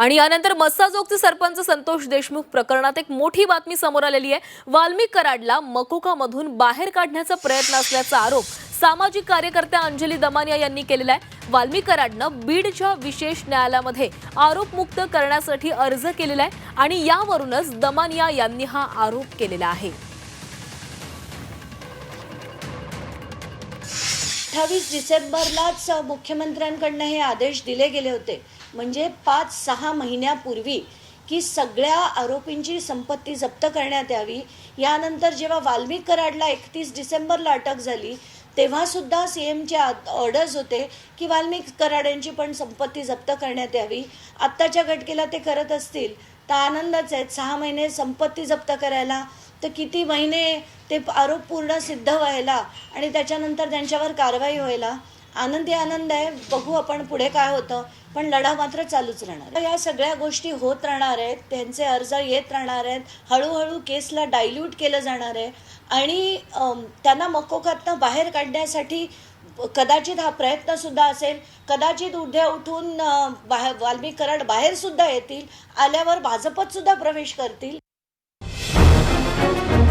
आणि यानंतर मस्साजोगचे सरपंच संतोष देशमुख प्रकरणात एक मोठी बातमी समोर आलेली आहे. वाल्मिक कराडला मकोकामधून बाहेर काढण्याचा प्रयत्न असल्याचा आरोप सामाजिक कार्यकर्त्या अंजली दमानिया यांनी केलेला आहे. वाल्मिक कराडनं बीडच्या विशेष न्यायालयामध्ये आरोपमुक्त करण्यासाठी अर्ज केलेला आहे आणि यावरूनच दमानिया यांनी हा आरोप केलेला आहे. अठ्ठावीस डिसेंबरलाच मुख्यमंत्र्यांकडनं हे आदेश दिले गेले होते. म्हणजे पाच सहा महिन्यापूर्वी की सगळ्या आरोपींची संपत्ती जप्त करण्यात यावी. यानंतर जेव्हा वाल्मिक कराडला एकतीस डिसेंबरला अटक झाली तेव्हा सुद्धा सी एमचे ऑर्डर्स होते की वाल्मिक कराड यांची पण संपत्ती जप्त करण्यात यावी. आत्ताच्या घटकेला ते करत असतील तर आनंदच आहेत. सहा महिने संपत्ती जप्त करायला तर किती महिने ते आरोप पूर्ण सिद्ध व्हायला आणि त्याच्यानंतर त्यांच्यावर कारवाई व्हायला? आनंदी आनंद आहे. बघू आपण पुढे काय होतं. पण लढा मात्र चालूच राहणार या सगळ्या गोष्टी होत राहणार आहेत. त्यांचे अर्ज येत राहणार आहेत. हळूहळू केसला डायल्यूट केलं जाणार आहे. आणि त्यांना मकोकातनं बाहेर काढण्यासाठी कदाचित हा प्रयत्न सुद्धा असेल. कदाचित उद्या उठून बाहेर वाल्मिक कराड बाहेर सुद्धा येतील. आल्यावर भाजपत सुद्धा प्रवेश करतील. thank you